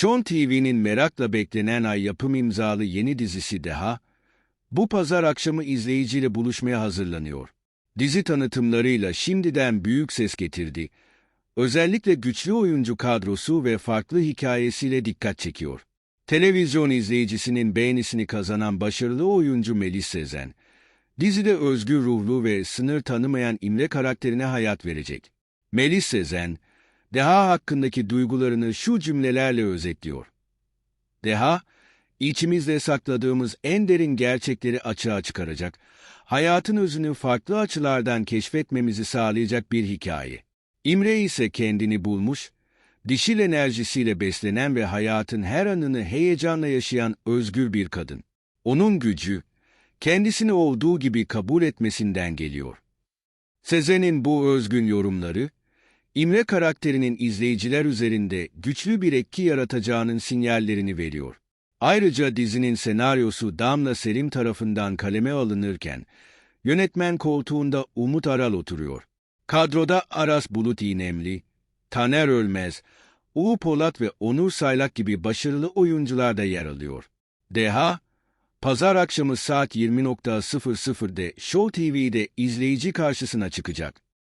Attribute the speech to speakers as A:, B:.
A: Show TV'nin merakla beklenen ay yapım imzalı yeni dizisi Deha, bu pazar akşamı izleyiciyle buluşmaya hazırlanıyor. Dizi tanıtımlarıyla şimdiden büyük ses getirdi. Özellikle güçlü oyuncu kadrosu ve farklı hikayesiyle dikkat çekiyor. Televizyon izleyicisinin beğenisini kazanan başarılı oyuncu Melis Sezen, dizide özgür ruhlu ve sınır tanımayan İmre karakterine hayat verecek. Melis Sezen, Deha hakkındaki duygularını şu cümlelerle özetliyor. Deha, içimizde sakladığımız en derin gerçekleri açığa çıkaracak, hayatın özünü farklı açılardan keşfetmemizi sağlayacak bir hikaye. İmre ise kendini bulmuş, dişil enerjisiyle beslenen ve hayatın her anını heyecanla yaşayan özgür bir kadın. Onun gücü, kendisini olduğu gibi kabul etmesinden geliyor. Sezen'in bu özgün yorumları, İmre karakterinin izleyiciler üzerinde güçlü bir etki yaratacağının sinyallerini veriyor. Ayrıca dizinin senaryosu Damla Selim tarafından kaleme alınırken, yönetmen koltuğunda Umut Aral oturuyor. Kadroda Aras Bulut İğnemli, Taner Ölmez, Uğur Polat ve Onur Saylak gibi başarılı oyuncular da yer alıyor. Deha, pazar akşamı saat 20.00'de Show TV'de izleyici karşısına çıkacak.